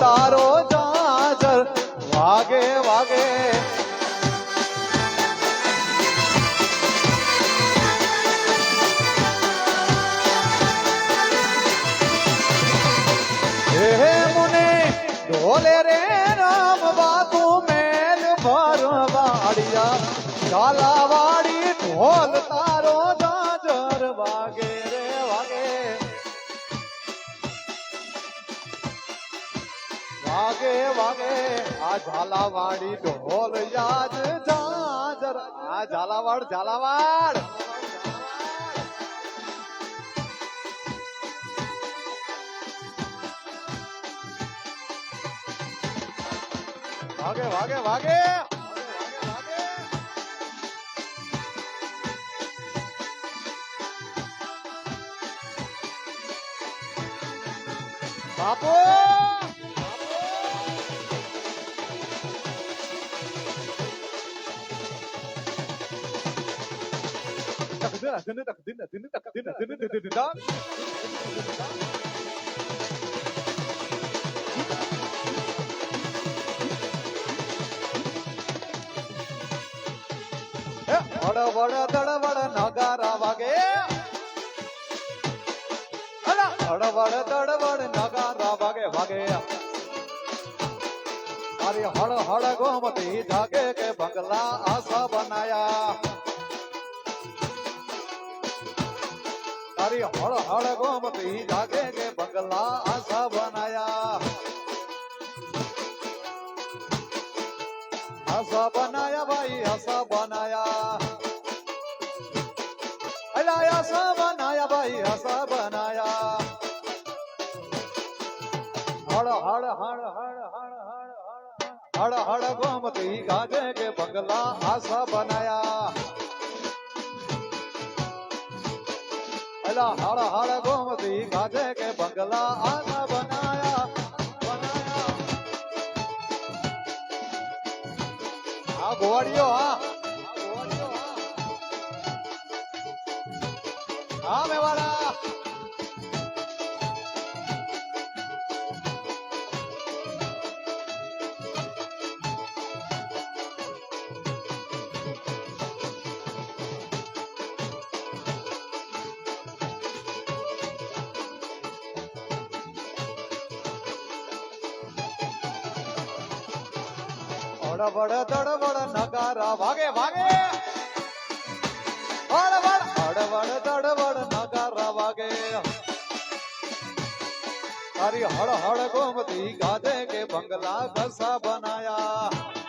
તારો જાજર વાગે વાગે. હે મુને ઢોલે રે વાગે વાગે આ ઝાલાવાડી ઢોલ યાદ જાજર આ ઝાલાવાડ ઝાલાવાડ વાગે વાગે વાગે બાપુ बड़ा बड़ा दड़ बड़ा नगारा वागे बड़ा बड़ा दड़ बड़ नगारा वागे वागे अरे हड़ हड़ गोमती धागे के बगला आशा बनाया। सारी हड़ हड़ गोमती जागे के बंगला आशा बनाया। आशा बनाया भाई, आशा बनाया। अरे आशा बनाया भाई हसा बनाया। हड़ हड़ हड़ हड़ हड़ हड़ हड़ हड़ हड़ गोमती गागे के बंगला हसा बनाया। पहला हर हर गोमती गाजे के बंगला आना बनाया बनाया। गोवरियो हाँ गोवरियो हाँ हाँ मेवा અડબડ દડબડ નગારા વાગે વાગે અડબડ અડબડ દડબડ નગારા વાગે તારી હળ હળ ગોમતી ગાજે કે બંગલા ઘસા બનાયા